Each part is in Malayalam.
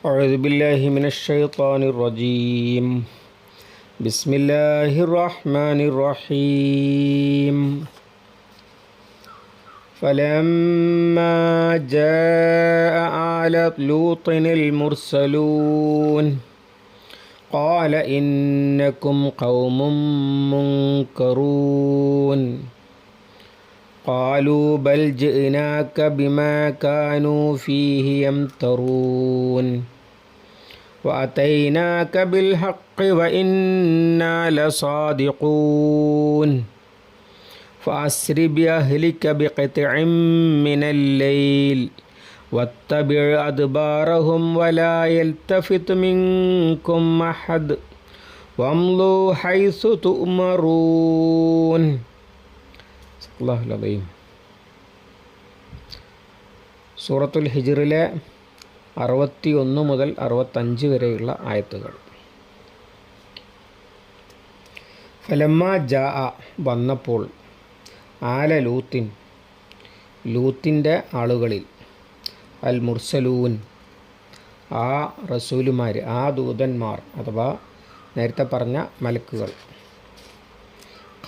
أعوذ بالله من الشيطان الرجيم. بسم الله الرحمن الرحيم. فلما جاء آل لوط المرسلون قال إنكم قوم منكرون. قالوا بل جئناك بما كانوا فيه يمترون. وأتيناك بالحق وإنا لصادقون. فأسر بأهلك بقطع من الليل. واتبع أدبارهم ولا يلتفت منكم أحد. وامضوا حيث تؤمرون. അള്ളാഹുലീം സൂറത്തുൽ ഹിജറിലെ അറുപത്തി ഒന്ന് മുതൽ അറുപത്തഞ്ച് വരെയുള്ള ആയത്തുകൾ. ഫലമ്മ ജാ വന്നപ്പോൾ ആല ലൂത്തിൻ ലൂത്തിന്റെ ആളുകളിൽ അൽ മുർസലൂൻ ആ റസൂലുമാർ ആ ദൂതന്മാർ അഥവാ നേരത്തെ പറഞ്ഞ മലക്കുകൾ.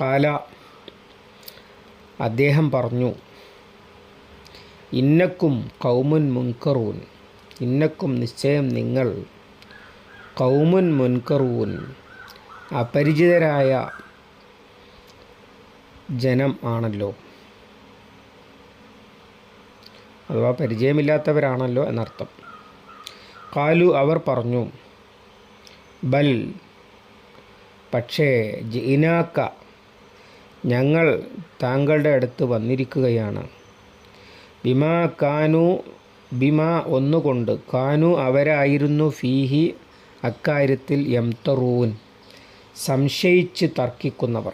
കാല അദ്ദേഹം പറഞ്ഞു ഇന്നക്കും കൗമുൻ മുൻകറൂൻ ഇന്നക്കും നിശ്ചയം നിങ്ങൾ കൗമുൻ മുൻകറൂൻ അപരിചിതരായ ജനം ആണല്ലോ. അഥവാ പരിചയമില്ലാത്തവരാണല്ലോ എന്നർത്ഥം. കാലു അവർ പറഞ്ഞു ബൽ പക്ഷേ ജിനാക്ക ഞങ്ങൾ താങ്കളുടെ അടുത്ത് വന്നിരിക്കുകയാണ്. ബിമാ കാനു ബിമാ ഒന്നുകൊണ്ട് കാനു അവരായിരുന്നു ഫീഹി അക്കാര്യത്തിൽ യംതറൂൻ സംശയിച്ച് തർക്കിക്കുന്നവർ.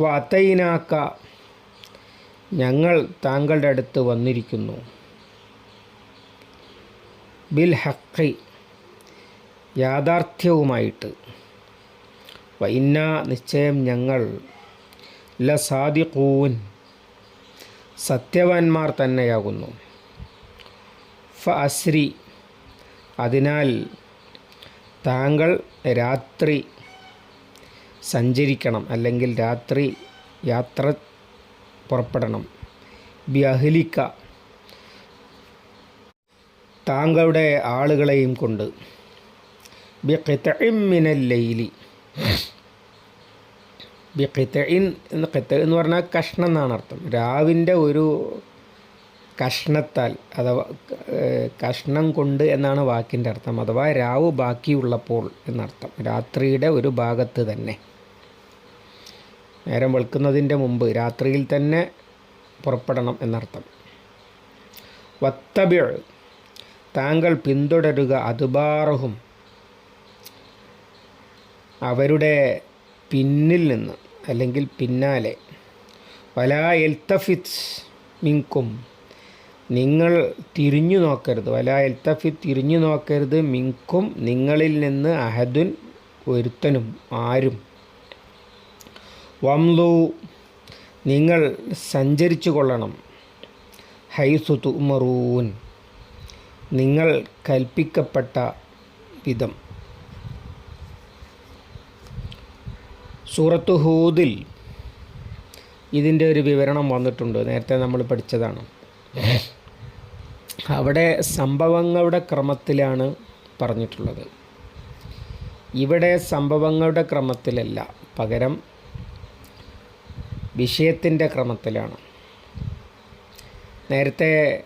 വാത്തൈനാക്ക ഞങ്ങൾ താങ്കളുടെ അടുത്ത് വന്നിരിക്കുന്നു. ബിൽ ഹക്കി യാഥാർത്ഥ്യവുമായിട്ട്. വൈന്ന നിശ്ചയം ഞങ്ങൾ ല സാദിഖൂൻ സത്യവാന്മാർ തന്നെയാകുന്നു. ഫ അസ്രി. അതിനാൽ താങ്കൾ രാത്രി സഞ്ചരിക്കണം അല്ലെങ്കിൽ രാത്രി യാത്ര പുറപ്പെടണം. ബി അഹ്ലിക്ക. താങ്കളുടെ ആളുകളെയും കൊണ്ട്. ബി മിനൽ ലൈലി. ബി ഖിത്തഇൻ എന്ന് ഖിത്ത എന്ന് പറഞ്ഞാൽ കഷ്ണം എന്നാണ് അർത്ഥം. രാവിന്റെ ഒരു കഷ്ണത്താൽ അഥവാ കഷ്ണം കൊണ്ട് എന്നാണ് വാക്കിന്റെ അർത്ഥം. അഥവാ രാവ് ബാക്കിയുള്ളപ്പോൾ എന്നർത്ഥം. രാത്രിയുടെ ഒരു ഭാഗത്ത് തന്നെ. നേരം വെളുക്കുന്നതിന്റെ മുമ്പ് രാത്രിയിൽ തന്നെ പുറപ്പെടണം എന്നർത്ഥം. വത്തബിൾ താങ്കൾ പിന്തുടരുക അതുബാറഹും അവരുടെ പിന്നിൽ നിന്ന് അല്ലെങ്കിൽ പിന്നാലെ വലാ എൽത്തഫിത്ത് മിങ്കും നിങ്ങൾ തിരിഞ്ഞു നോക്കരുത്. വലാ എൽത്തഫിത്ത് തിരിഞ്ഞു നോക്കരുത് മിങ്കും നിങ്ങളിൽ നിന്ന് അഹദുൻ ഒരുത്തനും ആരും. വംലു നിങ്ങൾ സഞ്ചരിച്ചു കൊള്ളണം. ഹൈസുതുമറൂൻ നിങ്ങൾ കൽപ്പിക്കപ്പെട്ട വിധം. സൂറത്ത് ഹൂദിൽ ഇതിന്റെ ഒരു വിവരണം വന്നിട്ടുണ്ട്. നേരത്തെ നമ്മൾ പഠിച്ചതാണ്. അവിടെ സംഭവങ്ങളുടെ ക്രമത്തിലാണ് പറഞ്ഞിട്ടുള്ളത്. ഇവിടെ സംഭവങ്ങളുടെ ക്രമത്തിലല്ല. പകരം വിഷയത്തിന്റെ ക്രമത്തിലാണ്. നേരത്തെ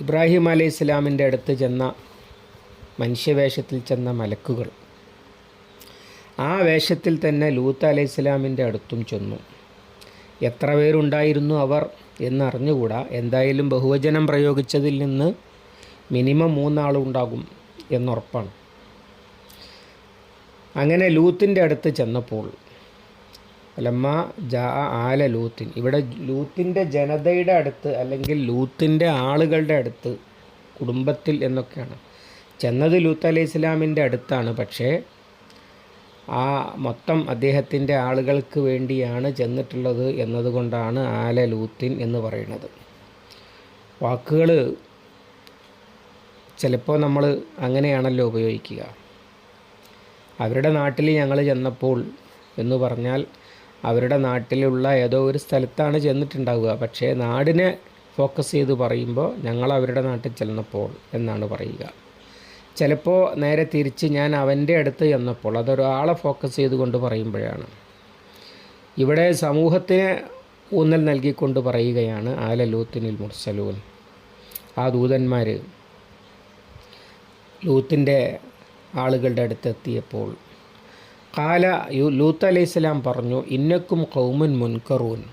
ഇബ്രാഹിം അലൈഹി ഇസ്ലാമിന്റെ അടുത്ത് ചെന്ന മനുഷ്യവേഷത്തിൽ ചെന്ന മലക്കുകൾ. ആ വേഷത്തിൽ തന്നെ ലൂത്ത് അലൈഹി ഇസ്ലാമിന്റെ അടുത്തും ചെന്നു. എത്ര പേരുണ്ടായിരുന്നു അവർ എന്നറിഞ്ഞുകൂടാ. എന്തായാലും ബഹുവചനം പ്രയോഗിച്ചതിൽ നിന്ന് മിനിമം മൂന്നാളുണ്ടാകും എന്നുറപ്പാണ്. അങ്ങനെ ലൂത്തിന്റെ അടുത്ത് ചെന്നപ്പോൾ അലമ്മ ജാ ആല ലൂത്തിൻ ഇവിടെ ലൂത്തിന്റെ ജനതയുടെ അടുത്ത് അല്ലെങ്കിൽ ലൂത്തിന്റെ ആളുകളുടെ അടുത്ത് കുടുംബത്തിൽ എന്നൊക്കെയാണ്. ചെന്നത് ലൂത്ത് അലൈഹി ഇസ്ലാമിന്റെ അടുത്താണ്. പക്ഷേ ആ മൊത്തം അദ്ദേഹത്തിന്റെ ആളുകൾക്ക് വേണ്ടിയാണ് ചെന്നിട്ടുള്ളത് എന്നതുകൊണ്ടാണ് ആല ലൂത്തിൻ എന്ന് പറയുന്നത്. വാക്കുകൾ ചിലപ്പോൾ നമ്മൾ അങ്ങനെയാണല്ലോ ഉപയോഗിക്കുക. അവരുടെ നാട്ടിൽ ഞങ്ങൾ ചെന്നപ്പോൾ എന്ന് പറഞ്ഞാൽ അവരുടെ നാട്ടിലുള്ള ഏതോ ഒരു സ്ഥലത്താണ് ചെന്നിട്ടുണ്ടാവുക. പക്ഷേ നാടിനെ ഫോക്കസ് ചെയ്ത് പറയുമ്പോൾ ഞങ്ങൾ അവരുടെ നാട്ടിൽ ചെന്നപ്പോൾ എന്നാണ് പറയുക. ചിലപ്പോൾ നേരെ തിരിച്ച് ഞാൻ അവന്റെ അടുത്ത് ചെന്നപ്പോൾ അതൊരാളെ ഫോക്കസ് ചെയ്തുകൊണ്ട് പറയുമ്പോഴാണ്. ഇവിടെ സമൂഹത്തിന് ഊന്നൽ നൽകിക്കൊണ്ട് പറയുകയാണ് ആല ലൂത്തിനിൽ മുർസലൂൻ. ആ ദൂതന്മാർ ലൂത്തിന്റെ ആളുകളുടെ അടുത്തെത്തിയപ്പോൾ കാല യു ലൂത്ത് അലൈഹി സ്വലാം പറഞ്ഞു ഇന്നക്കും കൗമുൻ മുൻകറൂൻ.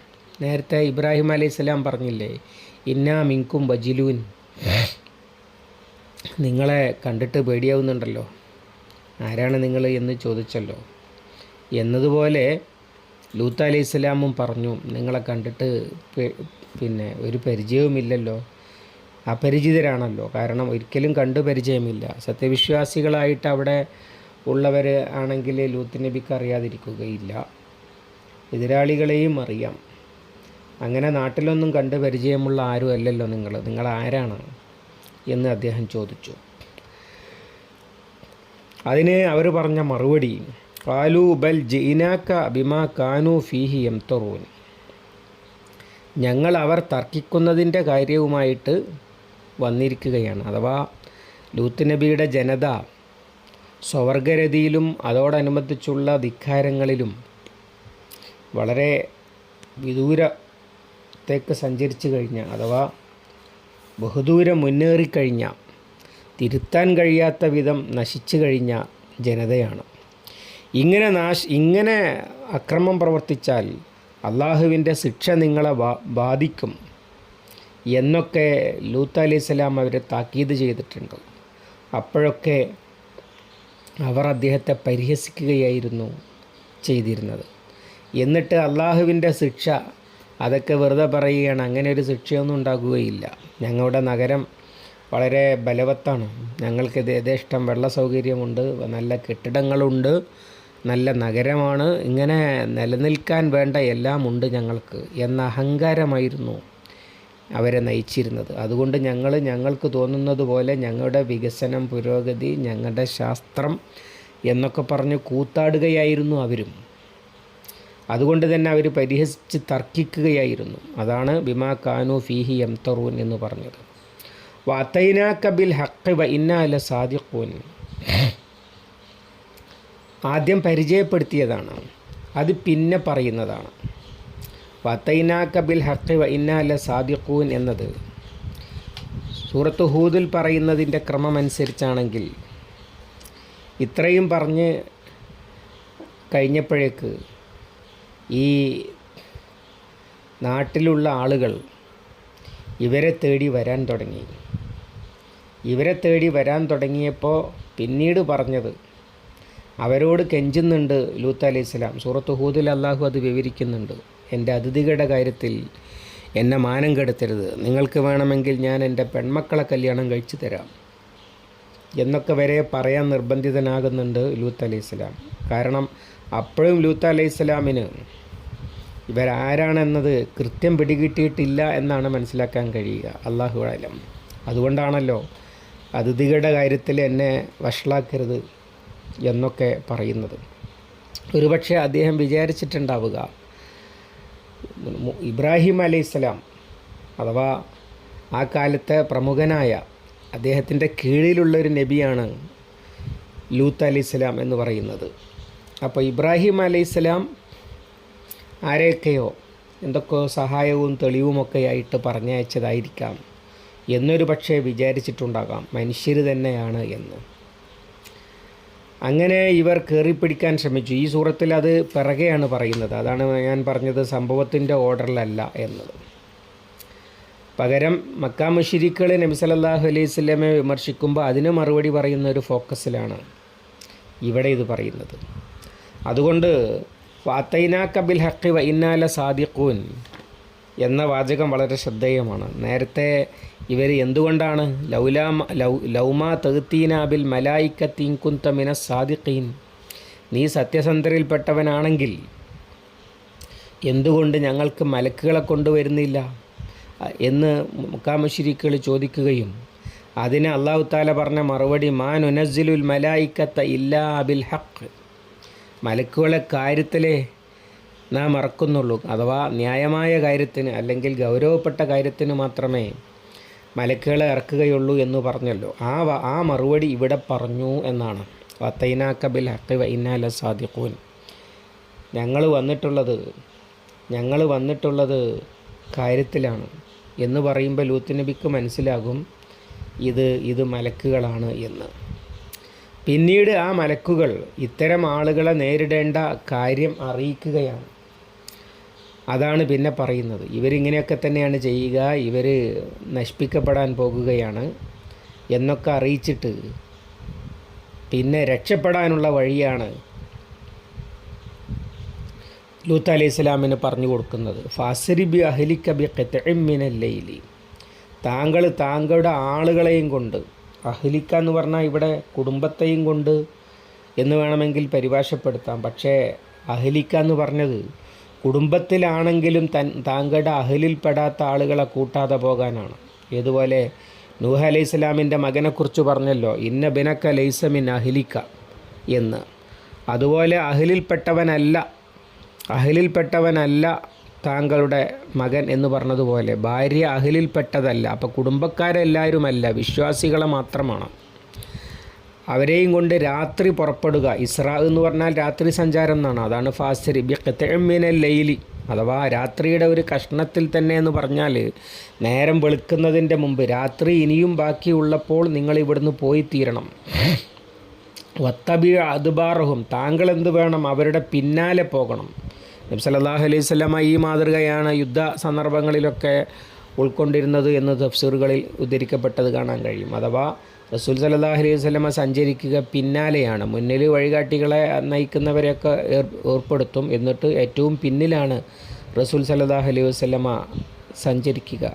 നേരത്തെ ഇബ്രാഹിം അലൈഹി സ്വലാം പറഞ്ഞില്ലേ ഇന്നാ മിങ്കും വജിലൂൻ. നിങ്ങളെ കണ്ടിട്ട് പേടിയാവുന്നുണ്ടല്ലോ. ആരാണ് നിങ്ങൾ എന്ന് ചോദിച്ചല്ലോ. എന്നതുപോലെ ലൂത്ത് അലി ഇസ്ലാമും പറഞ്ഞു നിങ്ങളെ കണ്ടിട്ട് പിന്നെ ഒരു പരിചയവുമില്ലല്ലോ. അപരിചിതരാണല്ലോ. കാരണം ഒരിക്കലും കണ്ടു പരിചയമില്ല. സത്യവിശ്വാസികളായിട്ട് അവിടെ ഉള്ളവർ ആണെങ്കിൽ ലൂത്ത് നബിക്ക് അറിയാതിരിക്കുകയില്ല. എതിരാളികളെയും അറിയാം. അങ്ങനെ നാട്ടിലൊന്നും കണ്ട് പരിചയമുള്ള ആരും അല്ലല്ലോ നിങ്ങൾ. നിങ്ങൾ ആരാണ്? എന്ന് അദ്ദേഹം ചോദിച്ചു. അതിന് അവർ പറഞ്ഞ മറുപടി കാലു ബൽ ജയിനാക്ക ബിമാ കാനു ഫീഹി എംതറൂൻ ഞങ്ങൾ അവർ തർക്കിക്കുന്നതിന്റെ കാര്യവുമായിട്ട് വന്നിരിക്കുകയാണ്. അഥവാ ലൂത്ത് നബിയുടെ ജനത സ്വവർഗരതിയിലും അതോടനുബന്ധിച്ചുള്ള ധിക്കാരങ്ങളിലും വളരെ വിദൂരത്തേക്ക് സഞ്ചരിച്ചു കഴിഞ്ഞ അഥവാ ബഹുദൂരം മുന്നേറിക്കഴിഞ്ഞ തിരുത്താൻ കഴിയാത്ത വിധം നശിച്ചു കഴിഞ്ഞ ജനതയാണ്. ഇങ്ങനെ നാശ് ഇങ്ങനെ അക്രമം പ്രവർത്തിച്ചാൽ അള്ളാഹുവിന്റെ ശിക്ഷ നിങ്ങളെ ബാധിക്കും എന്നൊക്കെ ലൂത്ത് അലൈഹി സ്വലാം അവരെ താക്കീത് ചെയ്തിട്ടുണ്ട്. അപ്പോഴൊക്കെ അവർ അദ്ദേഹത്തെ പരിഹസിക്കുകയായിരുന്നു ചെയ്തിരുന്നത്. എന്നിട്ട് അള്ളാഹുവിന്റെ ശിക്ഷ അതൊക്കെ വെറുതെ പറയുകയാണ്. അങ്ങനെ ഒരു ശിക്ഷയൊന്നും ഉണ്ടാകുകയില്ല ഞങ്ങളുടെ നഗരം വളരെ ബലവത്താണ്. ഞങ്ങൾക്ക് ഇത് യഥേഷ്ടം വെള്ള സൗകര്യമുണ്ട് നല്ല കെട്ടിടങ്ങളുണ്ട് നല്ല നഗരമാണ്. ഇങ്ങനെ നിലനിൽക്കാൻ വേണ്ട എല്ലാം ഉണ്ട് ഞങ്ങൾക്ക് എന്ന അഹങ്കാരമായിരുന്നു അവരെ നയിച്ചിരുന്നത്. അതുകൊണ്ട് ഞങ്ങൾ ഞങ്ങൾക്ക് തോന്നുന്നത് പോലെ ഞങ്ങളുടെ വികസനം പുരോഗതി ഞങ്ങളുടെ ശാസ്ത്രം എന്നൊക്കെ പറഞ്ഞ് കൂത്താടുകയായിരുന്നു അവരും. അതുകൊണ്ട് തന്നെ അവർ പരിഹസിച്ച് തർക്കിക്കുകയായിരുന്നു. അതാണ് ബിമാ കാനു ഫീഹി എംതറൂൻ എന്ന് പറഞ്ഞത്. വത്തൈനാക്ക കബിൽ ഹക്ക് വ ഇന്നാല സാദിഖൂൻ. ആദ്യം പരിചയപ്പെടുത്തിയതാണ്. അത് പിന്നെ പറയുന്നതാണ്. വത്തൈന കബിൽ ഹക്ക് വ ഇന്നാല സാദിഖൂൻ എന്നത് സൂറത്ത് ഹൂദിൽ പറയുന്നതിന്റെ ക്രമമനുസരിച്ചാണെങ്കിൽ ഇത്രയും പറഞ്ഞ് കഴിഞ്ഞപ്പോഴേക്ക് ഈ നാട്ടിലുള്ള ആളുകൾ ഇവരെ തേടി വരാൻ തുടങ്ങി. ഇവരെ തേടി വരാൻ തുടങ്ങിയപ്പോൾ പിന്നീട് പറഞ്ഞത് അവരോട് കെഞ്ചുന്നുണ്ട് ലൂത്ത് അലൈഹി സ്വലാം. സൂറത്ത് ഹൂദിൽ അള്ളാഹു അത് വിവരിക്കുന്നുണ്ട്. എന്റെ അതിഥികളുടെ കാര്യത്തിൽ എന്നെ മാനം കെടുത്തരുത്. നിങ്ങൾക്ക് വേണമെങ്കിൽ ഞാൻ എന്റെ പെൺമക്കളെ കല്യാണം കഴിച്ചു തരാം എന്നൊക്കെ വരെ പറയാൻ നിർബന്ധിതനാകുന്നുണ്ട് ലൂത്ത് അലൈഹി സ്വലാം. കാരണം അപ്പോഴും ലൂത്ത് അലൈഹി സ്വലാമിന് ഇവരാരാണെന്നത് കൃത്യം പിടികിട്ടിയിട്ടില്ല എന്നാണ് മനസ്സിലാക്കാൻ കഴിയുക. അള്ളാഹു അലം. അതുകൊണ്ടാണല്ലോ അതിഥികളുടെ കാര്യത്തിൽ എന്നെ വഷളാക്കരുത് എന്നൊക്കെ പറയുന്നത്. ഒരുപക്ഷെ അദ്ദേഹം വിചാരിച്ചിട്ടുണ്ടാവുക ഇബ്രാഹിം അലൈഹിസ്സലാം അഥവാ ആ കാലത്തെ പ്രമുഖനായ അദ്ദേഹത്തിന്റെ കീഴിലുള്ള ഒരു നബിയാണ് ലൂത്ത് അലൈഹിസ്സലാം എന്ന് പറയുന്നത്. അപ്പോൾ ഇബ്രാഹിം അലൈഹിസ്സലാം ആരെയൊക്കെയോ എന്തൊക്കെയോ സഹായവും തെളിവുമൊക്കെ ആയിട്ട് പറഞ്ഞയച്ചതായിരിക്കാം. എന്നൊരു പക്ഷേ വിചാരിച്ചിട്ടുണ്ടാകാം. മനുഷ്യർ തന്നെയാണ് എന്ന്. അങ്ങനെ ഇവർ കയറിപ്പിടിക്കാൻ ശ്രമിച്ചു. ഈ സൂറത്തിൽ അത് പിറകെയാണ് പറയുന്നത്. അതാണ് ഞാൻ പറഞ്ഞത് സംഭവത്തിന്റെ ഓർഡറിലല്ല എന്നത്. പകരം മക്കാ മുഷിരിക്കൾ നബി സല്ലല്ലാഹു അലൈഹി സ്വലമെ വിമർശിക്കുമ്പോൾ അതിന് മറുപടി പറയുന്ന ഒരു ഫോക്കസിലാണ് ഇവിടെ ഇത് പറയുന്നത്. അതുകൊണ്ട് വാത്തൈനാക്ക ബിൽ ഹക്കി വ ഇന്നാല സാദിഖൂൻ എന്ന വാചകം വളരെ ശ്രദ്ധേയമാണ്. നേരത്തെ ഇവർ എന്തുകൊണ്ടാണ് ലൗലാ ലൗ ലൗമാ തെഹത്തീനാബിൽ ബിൽ മലായിക്കത്തീൻ കുന്ത മിന സാദിഖീൻ നീ സത്യസന്ധരിൽപ്പെട്ടവനാണെങ്കിൽ എന്തുകൊണ്ട് ഞങ്ങൾക്ക് മലക്കുകളെ കൊണ്ടുവരുന്നില്ല? എന്ന് മുക്കാമശിരിക്കൾ ചോദിക്കുകയും അതിന് അള്ളാഹു താല പറഞ്ഞ മറുപടി മാ നുനസിലുൽ മലായിക്കത്ത ഇല്ലാ ബിൽ ഹക്ക് മലക്കുകളെ കാര്യത്തിലേ നാം മറക്കുന്നുള്ളൂ. അഥവാ ന്യായമായ കാര്യത്തിന് അല്ലെങ്കിൽ ഗൗരവപ്പെട്ട കാര്യത്തിന് മാത്രമേ മലക്കുകളെ ഇറക്കുകയുള്ളൂ എന്ന് പറഞ്ഞല്ലോ. ആ ആ മറുപടി ഇവിടെ പറഞ്ഞു എന്നാണ്. വത്തൈനാക്കബിൽ ഹക്കി വൈനാല സാദിഖൂൻ. ഞങ്ങൾ വന്നിട്ടുള്ളത് ഞങ്ങൾ വന്നിട്ടുള്ളത് കാര്യത്തിലാണ് എന്ന് പറയുമ്പോൾ ലൂത്ത് നബിക്ക് മനസ്സിലാകും ഇത് ഇത് മലക്കുകളാണ് എന്ന്. പിന്നീട് ആ മലക്കുകൾ ഇത്തരം ആളുകളെ നേരിടേണ്ട കാര്യം അറിയിക്കുകയാണ്. അതാണ് പിന്നെ പറയുന്നത്. ഇവരിങ്ങനെയൊക്കെ തന്നെയാണ് ചെയ്യുക ഇവർ നശിപ്പിക്കപ്പെടാൻ പോകുകയാണ് എന്നൊക്കെ അറിയിച്ചിട്ട് പിന്നെ രക്ഷപ്പെടാനുള്ള വഴിയാണ് ലൂത്ത് അലൈഹി സ്വലാമിന് പറഞ്ഞു കൊടുക്കുന്നത്. ഫാസരിബി അഹലിക്കബി കെത്തമിനല്ലയിലി താങ്കൾ താങ്കളുടെ ആളുകളെയും കൊണ്ട് അഹലിക്ക എന്ന് പറഞ്ഞാൽ ഇവിടെ കുടുംബത്തെയും കൊണ്ട് എന്ന് വേണമെങ്കിൽ പരിഭാഷപ്പെടുത്താം. പക്ഷേ അഹ്ലിക്ക എന്ന് പറഞ്ഞത് കുടുംബത്തിലാണെങ്കിലും തൻ താങ്കളുടെ അഹലിൽപ്പെടാത്ത ആളുകളെ കൂട്ടാതെ പോകാനാണ്. ഇതുപോലെ നൂഹ അലൈഹി സ്വലാമിന്റെ മകനെക്കുറിച്ച് പറഞ്ഞല്ലോ ഇന്ന ബിനക്ക ലൈസമിൻ അഹ്ലിക്ക എന്ന്. അതുപോലെ അഹലിൽപ്പെട്ടവനല്ല അഹലിൽപ്പെട്ടവനല്ല താങ്കളുടെ മകൻ എന്ന് പറഞ്ഞതുപോലെ ഭാര്യ അഹലിൽപ്പെട്ടതല്ല അപ്പോൾ കുടുംബക്കാരെല്ലാവരുമല്ല വിശ്വാസികളെ മാത്രമാണ്. അവരെയും കൊണ്ട് രാത്രി പുറപ്പെടുക ഇസ്ര എന്ന് പറഞ്ഞാൽ രാത്രി സഞ്ചാരം എന്നാണ്. അതാണ് ഫാസ്റ്റരി ബിക്കത്തേമിനൽ ലൈലി. അഥവാ രാത്രിയുടെ ഒരു കഷ്ണത്തിൽ തന്നെ എന്ന് പറഞ്ഞാൽ നേരം വെളുക്കുന്നതിന്റെ മുമ്പ് രാത്രി ഇനിയും ബാക്കിയുള്ളപ്പോൾ നിങ്ങൾ ഇവിടുന്ന് പോയി തീരണം. വത്തബി അതുബാറഹും താങ്കൾ എന്ത് വേണം അവരുടെ പിന്നാലെ പോകണം. നബി സല്ലാഹു അലൈഹി സ്വലമ ഈ മാതൃകയാണ് യുദ്ധ സന്ദർഭങ്ങളിലൊക്കെ ഉൾക്കൊണ്ടിരുന്നത് എന്ന് തഫ്സീറുകളിൽ ഉദ്ധരിക്കപ്പെട്ടത് കാണാൻ കഴിയും. അഥവാ റസൂൽ സല്ലാഹു അലൈഹി സ്വലമ സഞ്ചരിക്കുക പിന്നാലെയാണ്. മുന്നിൽ വഴികാട്ടികളെ നയിക്കുന്നവരെയൊക്കെ ഏർപ്പെടുത്തും. എന്നിട്ട് ഏറ്റവും പിന്നിലാണ് റസൂൽ സല്ലാഹു അലൈഹി വസ്ലമ സഞ്ചരിക്കുക.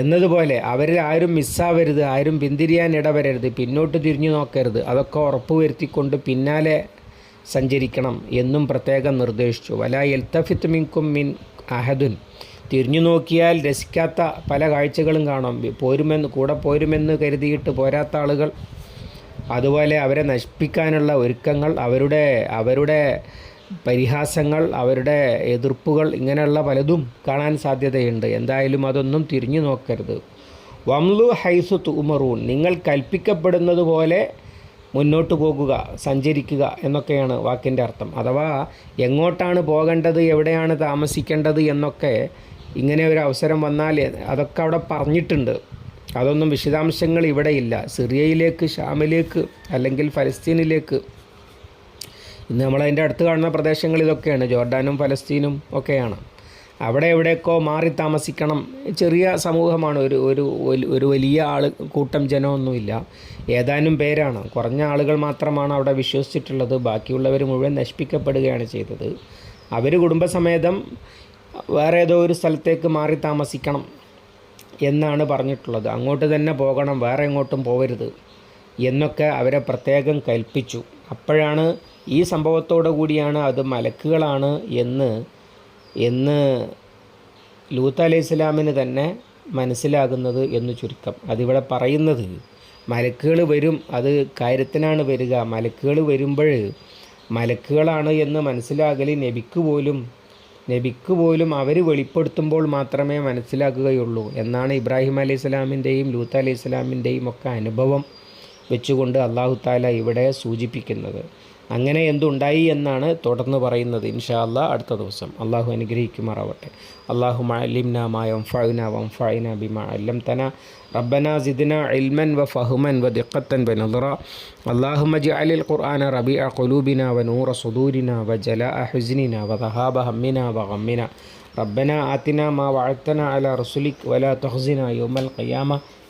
എന്നതുപോലെ അവരിൽ ആരും മിസ്സാവരുത് ആരും പിന്തിരിയാൻ ഇടവരരുത് പിന്നോട്ട് തിരിഞ്ഞു നോക്കരുത്. അതൊക്കെ ഉറപ്പുവരുത്തിക്കൊണ്ട് പിന്നാലെ സഞ്ചരിക്കണം എന്നും പ്രത്യേകം നിർദ്ദേശിച്ചു. വല എൽത്തഫിത്ത് മിങ്കും മിൻ അഹദുൻ. തിരിഞ്ഞു നോക്കിയാൽ രസിക്കാത്ത പല കാഴ്ചകളും കാണാം. പോരുമെന്ന് കൂടെ പോരുമെന്ന് കരുതിയിട്ട് പോരാത്ത ആളുകൾ അതുപോലെ അവരെ നശിപ്പിക്കാനുള്ള ഒരുക്കങ്ങൾ അവരുടെ അവരുടെ പരിഹാസങ്ങൾ അവരുടെ എതിർപ്പുകൾ ഇങ്ങനെയുള്ള പലതും കാണാൻ സാധ്യതയുണ്ട്. എന്തായാലും അതൊന്നും തിരിഞ്ഞു നോക്കരുത്. വംലു ഹൈസു തുമറൂൺ നിങ്ങൾ കൽപ്പിക്കപ്പെടുന്നത് പോലെ മുന്നോട്ട് പോകുക സഞ്ചരിക്കുക എന്നൊക്കെയാണ് വാക്കിന്റെ അർത്ഥം. അഥവാ എങ്ങോട്ടാണ് പോകേണ്ടത് എവിടെയാണ് താമസിക്കേണ്ടത് എന്നൊക്കെ ഇങ്ങനെ ഒരു അവസരം വന്നാൽ അതൊക്കെ അവിടെ പറഞ്ഞിട്ടുണ്ട്. അതൊന്നും വിശദാംശങ്ങൾ ഇവിടെയില്ല സിറിയയിലേക്ക് ഷാമിലേക്ക് അല്ലെങ്കിൽ ഫലസ്തീനിലേക്ക്. ഇന്ന് നമ്മളതിന്റെ അടുത്ത് കാണുന്ന പ്രദേശങ്ങൾ ഇതൊക്കെയാണ്. ജോർഡാനും ഫലസ്തീനും ഒക്കെയാണ്. അവിടെ എവിടെയൊക്കെ മാറി താമസിക്കണം. ചെറിയ സമൂഹമാണ് ഒരു ഒരു ഒരു വലിയ ആൾ കൂട്ടം ജനമൊന്നുമില്ല. ഏതാനും പേരാണ്. കുറഞ്ഞ ആളുകൾ മാത്രമാണ് അവിടെ വിശ്വസിച്ചിട്ടുള്ളത്. ബാക്കിയുള്ളവർ മുഴുവൻ നശിപ്പിക്കപ്പെടുകയാണ് ചെയ്തത്. അവർ കുടുംബസമേതം വേറെ ഏതോ ഒരു സ്ഥലത്തേക്ക് മാറി താമസിക്കണം എന്നാണ് പറഞ്ഞിട്ടുള്ളത്. അങ്ങോട്ട് തന്നെ പോകണം വേറെ എങ്ങോട്ടും പോകരുത് എന്നൊക്കെ അവരെ പ്രത്യേകം കൽപ്പിച്ചു. അപ്പോഴാണ് ഈ സംഭവത്തോടു കൂടിയാണ് അത് മലക്കുകളാണ് എന്ന് എന്ന് ലൂത്ത് അലൈഹി ഇസ്ലാമിന് തന്നെ മനസ്സിലാകുന്നത് എന്ന് ചുരുക്കം. അതിവിടെ പറയുന്നത് മലക്കുകൾ വരും അത് കാര്യത്തിനാണ് വരിക. മലക്കുകൾ വരുമ്പോൾ മലക്കുകളാണ് എന്ന് മനസ്സിലാകൽ നബിക്ക് പോലും നബിക്ക് പോലും അവർ വെളിപ്പെടുത്തുമ്പോൾ മാത്രമേ മനസ്സിലാക്കുകയുള്ളൂ എന്നാണ് ഇബ്രാഹിം അലൈഹി സ്വലാമിന്റെയും ലൂത്ത് അലൈഹി സ്വലാമിന്റെയും ഒക്കെ അനുഭവം വെച്ചുകൊണ്ട് അള്ളാഹു താല ഇവിടെ സൂചിപ്പിക്കുന്നത്. അങ്ങനെ എന്തുണ്ടായി എന്നാണ് തുടർന്ന് പറയുന്നത് ഇൻഷാ അല്ലാ അടുത്ത ദിവസം അള്ളാഹു അനുഗ്രഹിക്കുമാറാവട്ടെ അള്ളാഹു അലിംന മായം ഫൈന വം ഫൈന ബിമ അല്ലം തന റബ്ബന സിദ്ന ഇൽമൻ വ ഫഹുമൻ വ ദിഖത്തൻ വ നദറ اللهم اجعل القرآن ربيع قلوبنا ونور صدورنا وجلاء حزننا وذهاب همنا وغمنا ربنا آتنا ما وعدتنا على رسلك ولا تخزنا يوم القيامة